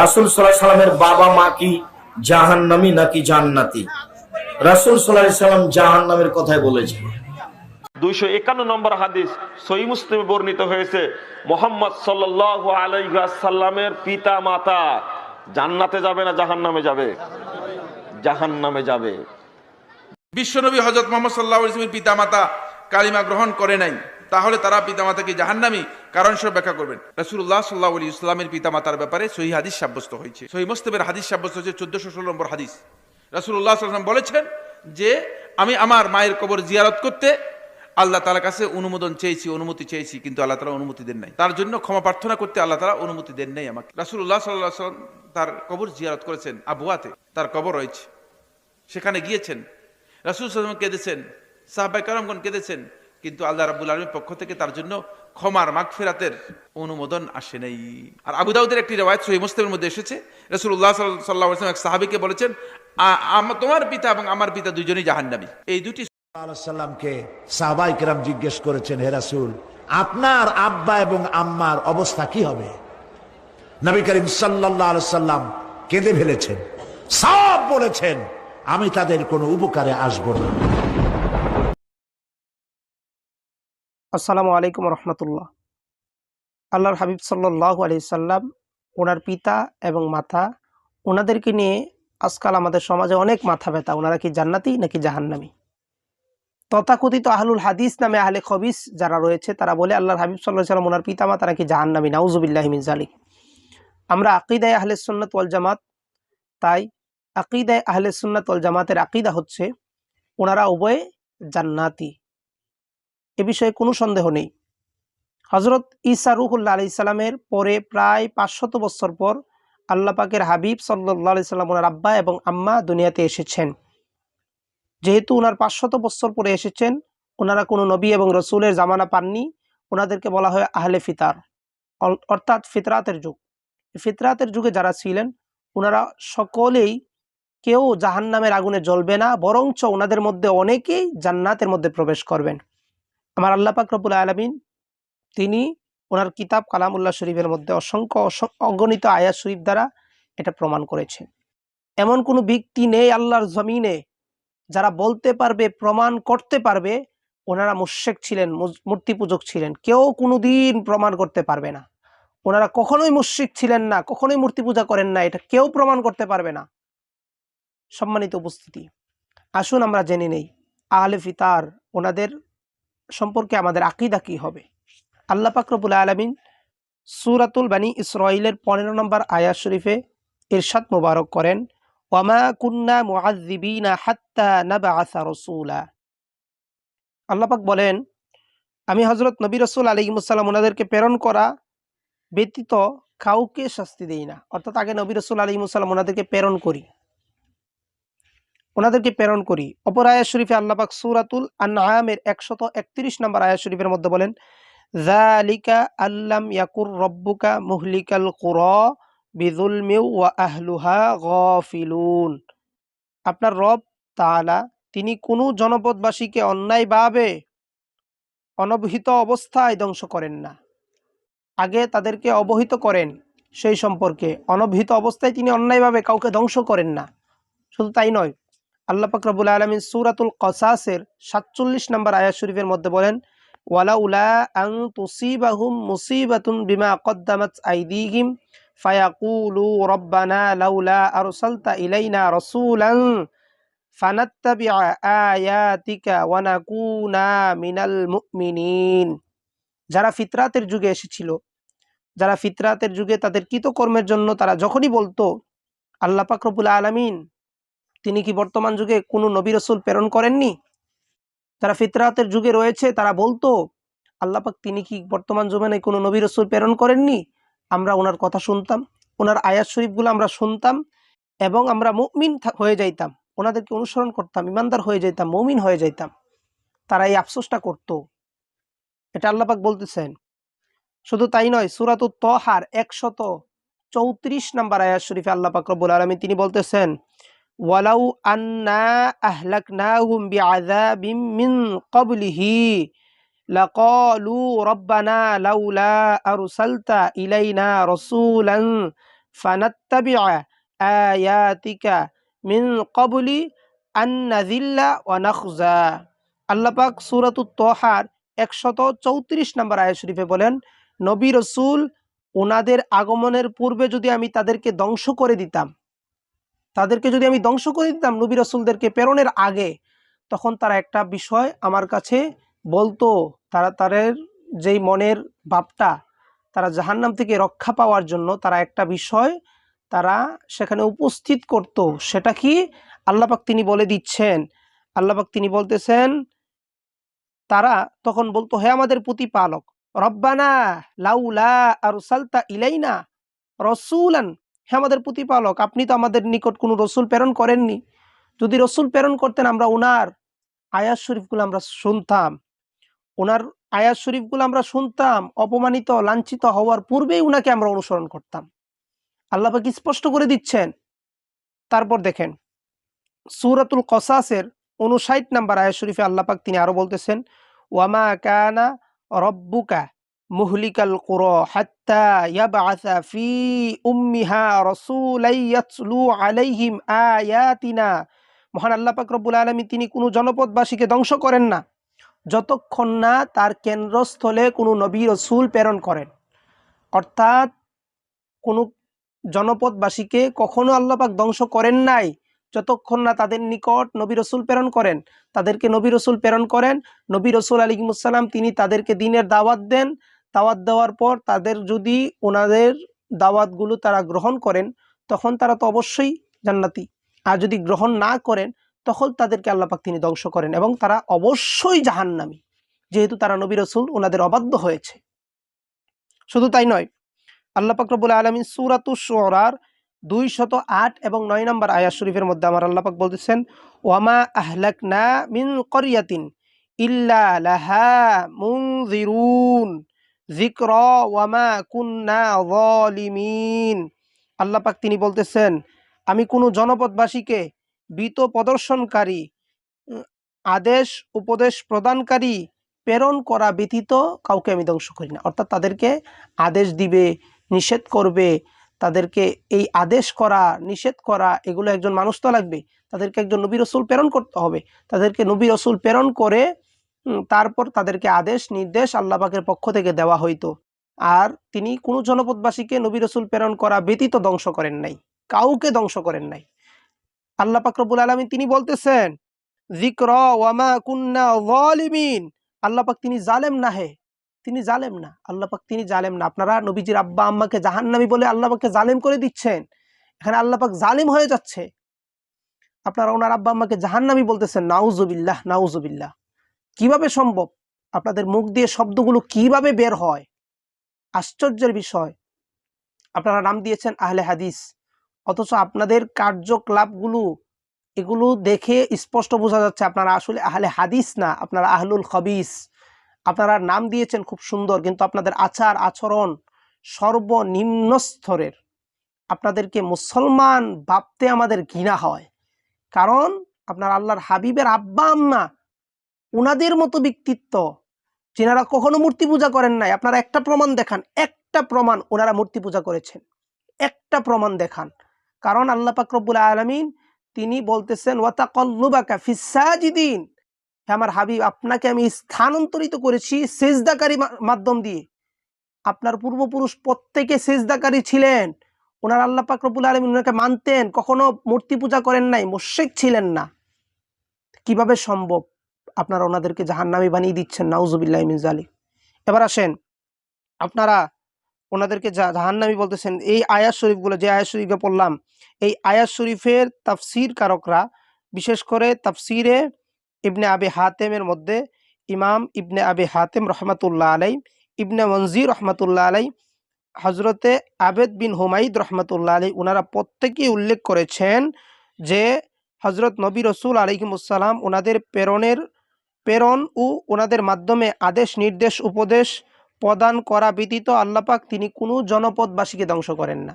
রাসুল সাল্লাহ সাল্লামের বাবা মা কি জাহান্নামী নাকি জান্নাতি? রাসুল সাল্লাহ সাল্লাম জাহান্নামের কথাই বলেছেন। দুইশো একান্ন নম্বর হাদিস সহি মুসলিমে বর্ণিত হয়েছে মোহাম্মদ সাল্লাহ আলাইসাল্লামের পিতা মাতা জান্নাতে যাবে না জাহান্নামে যাবে? জাহান্নামে যাবে। বিশ্বনবী হজরত মোহাম্মদ সাল্লাহ ইসলামের পিতামাতা কালিমা গ্রহণ করে নাই। তাহলে তারা পিতামাতাকে জাহান্নামি কারণ সব ব্যাখ্যা করবেন। রাসুল্লাহ সাল্লাহ আলী ইসলামের পিতামাতার ব্যাপারে সহি হাদিস সাব্যস্ত হয়েছে। সহি মুস্তাবের হাদিস সাব্যস্ত হয়েছে চোদ্দশো ষোলো নম্বর হাদিস। রাসুল্লাহ সাল্লাম বলেছেন যে, আমি আমার মায়ের কবর জিয়ারত করতে আল্লাহ তালার কাছে অনুমোদন চেয়েছি, অনুমতি চেয়েছি, কিন্তু আল্লাহ তালা অনুমতি দেন নাই। তার জন্য ক্ষমা প্রার্থনা করতে আল্লাহ তালা অনুমতি দেন নাই আমাকে। রাসুল্লাহ সাল্লাহ সাল্লাম তার কবর জিয়ারত করেছেন আবুয়াতে। তার কবর রয়েছে। সেখানে গিয়েছেন। রাসুল সাল্লাম কেঁদেছেন। সাহাবাই কারামগণ কেঁদেছেন। কিন্তু আল্লাহ রাবুল আলমীর পক্ষ থেকে তার জন্য ক্ষমার মাগফেরাতের অনুমোদন আসে নাই। আর আবু দাউদের একটি রেওয়ায়ত সহি মুসলিমের মধ্যে এসেছে। রসুল্লাহ সাল্লাহ এক সাহাবিকে বলেছেন তোমার পিতা এবং আমার পিতা দুজনেই জাহান্নামী। এই দুটি সাল্লামকে জিজ্ঞেস করেছেন, হে রাসূল, আপনার আব্বা এবং আম্মার অবস্থা কি হবে? নবী করিম সাল্লাহ সাল্লাম কেঁদে ফেলেছেন। সব বলেছেন, আমি তাদের কোনো উপকারে আসব না। আসসালামু আলাইকুম রহমতুল্লাহ। আল্লাহর হাবিব সাল্লাহ আলি সাল্লাম, ওনার পিতা এবং মাতা, ওনাদেরকে নিয়ে আজকাল আমাদের সমাজে অনেক মাথা ব্যথা। ওনারা কি জান্নাতি নাকি জাহান্নামি? তথাকথিত আহলুল হাদিস নামে আহলে খবিস যারা রয়েছে, তারা বলে আল্লাহর হাবিব সাল্লাহ সাল্লাম, ওনার পিতা মাতা নাকি জাহান্নামি? নাউজুবিল্লাহ মিনজালিক আমরা আকিদায় আহলে সুন্নত ওয়াল জামাত, তাই আকিদায় আহলে সুন্নত ওয়াল জামাতের আকিদা হচ্ছে, ওনারা উভয়ে জান্নাতি। এ বিষয়ে কোনো সন্দেহ নেই। হজরত ঈসা রুহুল্লা আলি সাল্লামের পরে প্রায় পাঁচশত বছর পর আল্লাহ পাকের হাবিব সাল্লাহ আলি সাল্লাম ওনার আব্বা এবং আম্মা দুনিয়াতে এসেছেন। যেহেতু ওনার পাঁচশত বছর পরে এসেছেন, ওনারা কোনো নবী এবং রসুলের জামানা পাননি, ওনাদেরকে বলা হয় আহলে ফিতার। অর্থাৎ ফিতরাতের যুগ। ফিতরাতের যুগে যারা ছিলেন, ওনারা সকলেই কেউ জাহান্নামের আগুনে জ্বলবে না, বরঞ্চ ওনাদের মধ্যে অনেকেই জান্নাতের মধ্যে প্রবেশ করবেন। আমার আল্লাহ পাক রব্বুল আলমিন, তিনি ওনার কিতাব কালামুল্লাহ শরীফের মধ্যে অসংখ্য অসং- অগণিত আয়াত শরীফ দ্বারা এটা প্রমাণ করেছেন এমন কোনো ব্যক্তি নেই আল্লাহর জমিনে যারা বলতে পারবে, প্রমাণ করতে পারবে, ওনারা মুশেক ছিলেন মূর্তি পূজক ছিলেন। কেউ কোনোদিন প্রমাণ করতে পারবে না। ওনারা কখনোই মুশরিক ছিলেন না, কখনোই মূর্তি পূজা করেন না, এটা কেউ প্রমাণ করতে পারবে না। সম্মানিত উপস্থিতি, আসুন আমরা জেনে নেই, আহলে ফিতার, ওনাদের সম্পর্কে আমাদের আকিদা কি হবে? আল্লাহ পাকরবুল আলমিন সুরাতুল বানী ইসরাইলের পনেরো নম্বর আয়া শরীফে ইরশাদ মুবারক করেন, ওয়ামা কুন্না মুআযিবিনা হাত্তা নাবআসা রাসূলা। আল্লাহ পাক বলেন, আমি হজরত নবী রাসূল আলাইহিস সালাম ওনাদেরকে প্রেরণ করা ব্যতীত কাউকে শাস্তি দেই না। অর্থাৎ আগে নবী রাসূল আলাইহিস সালাম ওনাদেরকে প্রেরণ করি। ওনাদেরকে প্রেরণ করি। অপর আয়াত শরীফে আল্লাহ সুরাতুল সূরাতুল আনআমের 131 নম্বর আয়াত শরীফের মধ্যে বলেন, যালিকা আল্লাম ইয়াকুর রব্বুকা মুহলিকাল কুরা গাফিলুন। আপনার রব তাআলা, তিনি কোনো জনপদবাসীকে অন্যায়ভাবে অনবহিত অবস্থায় ধ্বংস করেন না। আগে তাদেরকে অবহিত করেন সেই সম্পর্কে। অনবহিত অবস্থায় তিনি অন্যায়ভাবে কাউকে ধ্বংস করেন না। শুধু তাই নয় আল্লাহ পাক রব্বুল আলমিন সুরাতুল কসাসের সাতচল্লিশ নম্বর আয়া শরীফের মধ্যে বলেন, ওয়ালাউলা আং তুসিবাহুম মুসিবাতুন রব্বানা লাউলা ইলাইনা মিনাল যারা ফিতরাতের যুগে এসেছিল, যারা ফিতরাতের যুগে তাদের কৃতকর্মের জন্য তারা যখনই বলতো, আল্লাহ পাক রব্বুল আলামিন তিনি কি বর্তমান যুগে কোনো নবী রসুল প্রেরণ করেননি? যারা ফিতরাতের যুগে রয়েছে, তারা বলতো আল্লাপাক তিনি কি বর্তমান জমানায় কোনো নবী রসুল প্রেরণ করেননি? আমরা ওনার কথা শুনতাম, ওনার আয়াত শরীফগুলো আমরা শুনতাম এবং আমরা মুমিন হয়ে যাইতাম। ওনাদেরকে অনুসরণ করতাম, ইমানদার হয়ে যাইতাম, মমিন হয়ে যাইতাম। তারা এই আফসোসটা করত। এটা আল্লাপাক বলতেছেন। শুধু তাই নয় সুরাত তহার একশত চৌত্রিশ নাম্বার আয়াত শরীফে আল্লাহ পাক রব্বুল আলমী তিনি বলতেছেন ওয়ালাউ আন্না আহলাকনাহুম বিআযাবিম মিন ক্বাবলিহি লাকালু রাব্বানা লাউলা আরসালতা ইলাইনা রাসূলান ফানাত্তাবিআ আয়াতিকা মিন ক্বাবলি আন নাযিল্লা ওয়া নাখজা। আল্লাহ পাক সূরাতুত তহার চৌত্রিশ নম্বর আয়াত শরীফে বলেন, নবী রসুল ওনাদের আগমনের পূর্বে যদি আমি তাদেরকে ধ্বংস করে দিতাম তাদেরকে যদি আমি ধ্বংস করে দিতাম নবী রসুলদেরকে প্রেরণের আগে, তখন তারা একটা বিষয় আমার কাছে বলতো, তারা তাদের যেই মনের ভাবটা, তারা জাহান্নাম থেকে রক্ষা পাওয়ার জন্য তারা একটা বিষয় তারা সেখানে উপস্থিত করত, সেটা কি? আল্লাপাক তিনি বলে দিচ্ছেন। আল্লাপাক তিনি বলতেছেন, তারা তখন বলতো, হে আমাদের প্রতিপালক, রব্বানা লাউলা আর সালতা ইলাইনা রসুলান হে আমাদের প্রতিপালক। আপনি তো আমাদের নিকট কোনো রসুল প্রেরণ করেননি। যদি রসুল প্রেরণ করতেন, আমরা ওনার আয়াত শরীফগুলো আমরা শুনতাম। ওনার আয়াত শরীফগুলো আমরা শুনতাম। অপমানিত, লাঞ্ছিত হওয়ার পূর্বেই উনাকে আমরা অনুসরণ করতাম। আল্লাহ স্পষ্ট করে দিচ্ছেন। তারপর দেখেন, সূরাতুল কসাসের উনষাট নাম্বার আয়াত শরীফে আল্লাহ পাক তিনি আরও বলতেছেন ওয়ামা কানা রব্বুকা মুহলিকাল কুরা হাত্তা ফি উম্মিহা আলাইহিম মহান আল্লাহ পাক আলামিন তিনি কোনো জনপদবাসীকে ধ্বংস করেন না। যতক্ষণ না তার কেন্দ্রস্থলে কোনো নবী রসুল প্রেরণ করেন। অর্থাৎ কোনো জনপদবাসীকে কখনো আল্লাপাক ধ্বংস করেন নাই। যতক্ষণ না তাদের নিকট নবী রসুল প্রেরণ করেন, তাদেরকে নবী রসুল প্রেরণ করেন, নবী রসুল আলিমুসাল্লাম তিনি তাদেরকে দিনের দাওয়াত দেন দাওয়াত দেওয়ার পর তাদের যদি ওনাদের দাওয়াতগুলো তারা গ্রহণ করেন, তখন তারা তো অবশ্যই জান্নাতি। আর যদি গ্রহণ না করেন, তখন তাদেরকে আল্লাপাক তিনি ধ্বংস করেন এবং তারা অবশ্যই জাহান্নামী, যেহেতু তারা নবী রসুল ওনাদের অবাধ্য হয়েছে। শুধু তাই নয়, আল্লাহ পাকরবুল আলমী সুরাতু সোরার দুই শত আট এবং নয় নম্বর আয়াত শরীফের মধ্যে আমার আল্লাহ পাক বলতেছেন, ওয়ামা আহলাক না মিন করিয়াতিন ইল্লা লাহা মুনজিরুন। জিক্র ওয়ামা কুন্না পাক তিনি বলতেছেন, আমি কোনো জনপদবাসীকে বিত প্রদর্শনকারী, আদেশ, উপদেশ প্রদানকারী, প্রেরণ করা ব্যতীত কাউকে আমি ধ্বংস করি না। অর্থাৎ তাদেরকে আদেশ দিবে, নিষেধ করবে, তাদেরকে এই আদেশ করা, নিষেধ করা, এগুলো একজন মানুষ তো লাগবে তাদেরকে একজন নবী রসুল প্রেরণ করতে হবে। তাদেরকে নবী রসুল প্রেরণ করে তারপর তাদেরকে আদেশ, নির্দেশ আল্লাহ পাকের পক্ষ থেকে দেওয়া হইতো। আর তিনি কোনো জনপদবাসীকে নবী রসুল প্রেরণ করা ব্যতীত ধ্বংস করেন নাই, কাউকে ধ্বংস করেন নাই। আল্লাহ পাকরবুল আলমিন তিনি বলতেছেন জিক্র ওয়ামা কুন্না ওয়ালিমিন আল্লাহ পাক তিনি জালেম না হে, তিনি জালেম না। আল্লাহ পাক তিনি জালেম না। আপনারা নবীজির আব্বা আম্মাকে জাহান্নামী বলে আল্লাহ পাককে জালেম করে দিচ্ছেন। এখানে আল্লাহ পাক জালিম হয়ে যাচ্ছে। আপনারা ওনার আব্বা আম্মাকে জাহান্নামী বলতেছেন, নাউজুবিল্লাহ নাউজুবিল্লাহ। কীভাবে সম্ভব? আপনাদের মুখ দিয়ে শব্দগুলো কীভাবে বের হয়? আশ্চর্যের বিষয়। আপনারা নাম দিয়েছেন আহলে হাদিস। অথচ আপনাদের কার্যকলাপগুলো, এগুলো দেখে স্পষ্ট বোঝা যাচ্ছে আপনারা আসলে আহলে হাদিস না, আপনারা আহলুল হবিস আপনারা নাম দিয়েছেন খুব সুন্দর, কিন্তু আপনাদের আচার, আচরণ সর্বনিম্ন স্তরের। আপনাদেরকে মুসলমান ভাবতে আমাদের ঘৃণা হয়। কারণ আপনার আল্লাহর হাবিবের আব্বা আম্মা। ওনাদের মতো ব্যক্তিত্ব যেনারা কখনো মূর্তি পূজা করেন নাই। আপনারা একটা প্রমাণ দেখান, একটা প্রমাণ ওনারা মূর্তি পূজা করেছেন। একটা প্রমাণ দেখান। কারণ আল্লাহ পাক রব্বুল আলমিন তিনি বলতেছেন ওয়াতাকল্লুবাকা ফিসাজিদিন হে আমার হাবিব, আপনাকে আমি স্থানান্তরিত করেছি সেজদাকারী মাধ্যম দিয়ে। আপনার পূর্বপুরুষ প্রত্যেকে সেজদাকারী ছিলেন। ওনার আল্লাহ পাক রব্বুল আলমিন ওনাকে মানতেন। কখনো মূর্তি পূজা করেন নাই, মোশেক ছিলেন না। কীভাবে সম্ভব? আপনারা ওনাদেরকে জাহান্নামী বানিয়ে দিচ্ছেন, নাউজুবিল্লাহ মিন জালিক এবার আসেন, আপনারা ওনাদেরকে জা- জাহান্নামী বলতেছেন, এই আয়াত শরীফগুলো, যে আয়াত শরীফে পড়লাম, এই আয়াত শরীফের তাফসির কারকরা, বিশেষ করে তাফসিরে ইবনে আবে হাতেমের মধ্যে ইমাম ইবনে আবে হাতেম রহমাতুল্লাহ আলাই ইবনে মনজির রহমাতুল্লাহ আলাই হজরতে আবেদ বিন হুমাইদ রহমাতুল্লাহ আলাই ওনারা প্রত্যেকেই উল্লেখ করেছেন যে হজরত নবী রসুল আলিহিমুসাল্লাম ওনাদের প্রেরণের প্রেরণ ও ওনাদের মাধ্যমে আদেশ, নির্দেশ, উপদেশ প্রদান করা ব্যতীত আল্লাপাক তিনি কোনো জনপদবাসীকে ধ্বংস করেন না।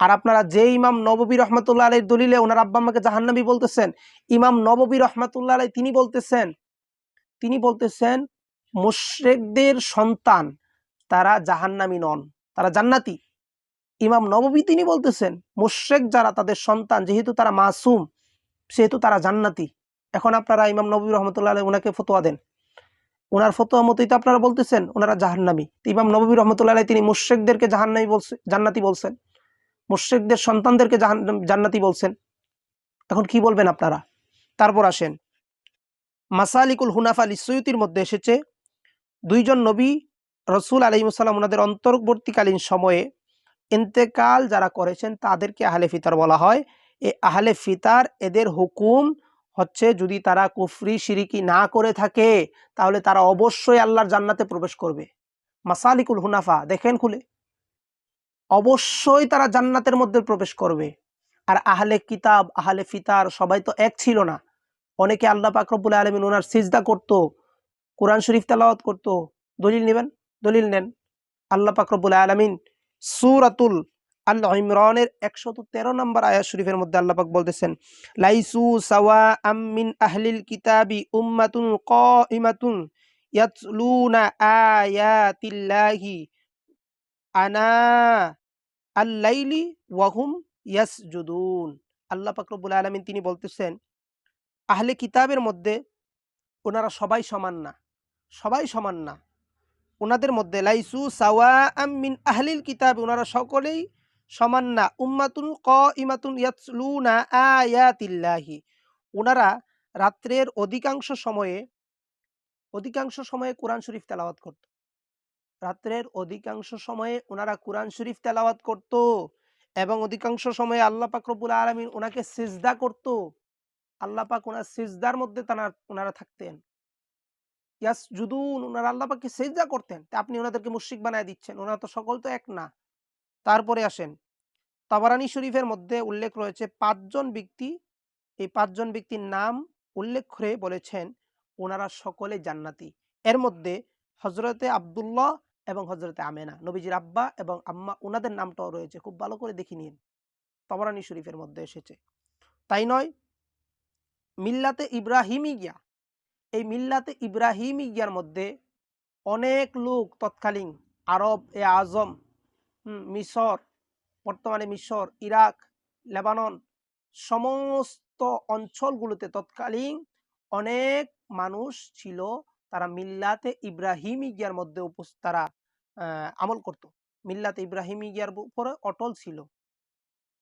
আর আপনারা যে ইমাম নববী রহমতুল্লাহ আলের দলিলে ওনার আব্বা আম্মাকে জাহান্নাবী বলতেছেন, ইমাম নববী রহমতুল্লাহ আলাই তিনি বলতেছেন তিনি বলতেছেন, মুশরেকদের সন্তান তারা জাহান্নামি নন, তারা জান্নাতি। ইমাম নববী তিনি বলতেছেন, মুশ্রেক যারা তাদের সন্তান, যেহেতু তারা মাসুম, সেহেতু তারা জান্নাতি। এখন আপনারা ইমাম নবী রহমতুল্লাহ আলাইহি ওনাকে ফতোয়া দেন। ওনার ফতোয়া মতোই তো আপনারা বলতেছেন, ওনারা জাহান্নামী। ইমাম নবী রহমতুল্লাহ আলাইহি তিনি মুশ্রেকদেরকে জাহান্নামী বলছে জান্নাতি বলছেন। মুশ্রেকদের সন্তানদেরকে জাহান- জান্নাতি বলছেন। এখন কি বলবেন আপনারা? তারপর আসেন। মাসালিকুল হুনাফা লিসুয়ুতির মধ্যে এসেছে, দুইজন নবী রসুল আলহিমসাল্লাম ওনাদের অন্তর্বর্তীকালীন সময়ে ইন্তেকাল যারা করেছেন তাদেরকে আহলে ফিতার বলা হয়। এই আহলে ফিতার এদের হুকুম হচ্ছে যদি তারা কুফরি শিরিকি না করে থাকে, তাহলে তারা অবশ্যই আল্লাহর জান্নাতে প্রবেশ করবে। মাসালিকুল হুনাফা, দেখেন খুলে। অবশ্যই তারা জান্নাতের মধ্যে প্রবেশ করবে। আর আহলে কিতাব, আহলে ফিতার সবাই তো এক ছিল না। অনেকে আল্লাহ পাকরবুল আলমিন ওনার সিজদা করতো, কোরআন শরীফ তালাওয়াত করতো। দলিল নেবেন? দলিল নেন। আল্লাহ পাকরবুল আলমিন সুরাতুল আল্লাহ ইমরানের একশত তেরো নম্বর আয়াত শরীফের মধ্যে আল্লাহ পাক বলতেছেন, লাইসু সাওয়া আমিন আহলিল কিতাবি উম্মাতুন কাইমাতুন ইয়াতলুনা আয়াতিল্লাহি আনা আল্লাইলি ওয়াহুম ইয়াসজুদুন। আল্লাহ পাক রব্বুল আলামিন তিনি বলতেছেন, আহলে কিতাবের মধ্যে ওনারা সবাই সমান না, সবাই সমান না। ওনাদের মধ্যে লাইসু সাওয়া মিন আহলিল কিতাব, ওনারা সকলেই সমান না। উম্মাতুন ক ইমাতুন ইয়াতলুনা আয়াতিল্লাহি। ওনারা রাত্রের অধিকাংশ সময়ে অধিকাংশ সময়ে কোরআন শরীফ তেলাওয়াত করত। রাত্রের অধিকাংশ সময়ে ওনারা কোরআন শরীফ তেলাওয়াত করত এবং অধিকাংশ সময়ে আল্লাহ পাক রব্বুল আলমিন ওনাকে সিজদা করত। আল্লাহ পাক ওনার সিজদার মধ্যে তারা ওনারা থাকতেন। ইয়াস জুদুন ওনারা আল্লাহ পাককে সিজদা করতেন। তা আপনি ওনাদেরকে মুশরিক বানায় দিচ্ছেন। ওনারা তো সকল তো এক না। তারপরে আসেন। তাবারানি শরীফের মধ্যে উল্লেখ রয়েছে পাঁচজন ব্যক্তি। এই পাঁচজন ব্যক্তির নাম উল্লেখ করে বলেছেন ওনারা সকলে জান্নাতি। এর মধ্যে হজরতে আবদুল্লাহ এবং হজরতে আমেনা, নবীজির আব্বা এবং আম্মা ওনাদের নামটাও রয়েছে। খুব ভালো করে দেখে নিন। তবরানি শরীফের মধ্যে এসেছে। তাই নয়, মিল্লাতে ইব্রাহিমি গিয়া এই মিল্লাতে ইব্রাহিমি গিয়ার মধ্যে অনেক লোক তৎকালীন আরব এ আজম মিশর, বর্তমানে মিশর, ইরাক, লেবানন, সমস্ত অঞ্চলগুলোতে তৎকালীন অনেক মানুষ ছিল, তারা মিল্লাতে ইব্রাহিমি গিয়ার মধ্যে তারা আমল করত। মিল্লাতে ইব্রাহিমি গিয়ার উপরে অটল ছিল।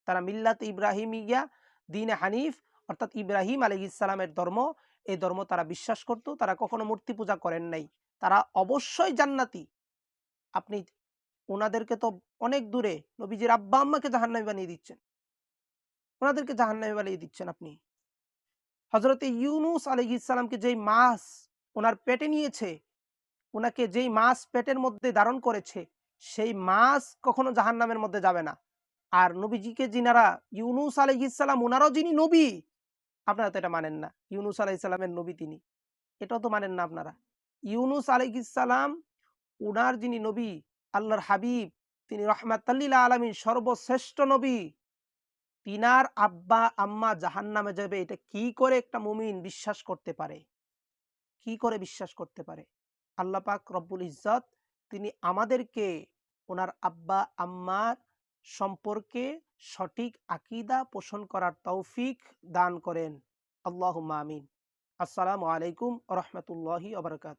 তারা মিল্লাতে ইব্রাহিম গিয়া দিন হানিফ, অর্থাৎ ইব্রাহিম আলী ইসলামের ধর্ম এই ধর্ম তারা বিশ্বাস করত। তারা কখনো মূর্তি পূজা করেন নাই। তারা অবশ্যই জান্নাতি। আপনি ওনাদেরকে তো অনেক দূরে নবীজির আব্বা আম্মাকে জাহান্নামী বানিয়ে দিচ্ছেন। ওনাদেরকে জাহান্নামী বানিয়ে দিচ্ছেন আপনি। হজরতে ইউনুস আলী ইসলামকে যেই মাছ ওনার পেটে নিয়েছে ওনাকে যেই মাছ পেটের মধ্যে ধারণ করেছে, সেই মাছ কখনো জাহান্নামের মধ্যে যাবে না। আর নবীজিকে যিনারা ইউনুস আলী ইসলাম ওনারাও যিনি নবী, আপনারা তো এটা মানেন না। ইউনুস আলাহ ইসলামের নবী তিনি। এটাও তো মানেন না আপনারা। ইউনুস আলাহ ইসলাম উনার যিনি নবী আল্লাহর হাবিব, তিনি রহমাতাল্লিলা আলমিন সর্বশ্রেষ্ঠ নবী। তিনার আব্বা, আম্মা জাহান্নামে যাবে, এটা কি করে একটা মুমিন বিশ্বাস করতে পারে? কি করে বিশ্বাস করতে পারে? আল্লাহ পাক রব্বুল ইজ্জত, তিনি আমাদেরকে, ওনার আব্বা, আম্মার সম্পর্কে সঠিক আকিদা পোষণ করার তৌফিক দান করেন। আল্লাহ আমিন। আসসালামু আলাইকুম রহমতুল্লাহি আবরকাত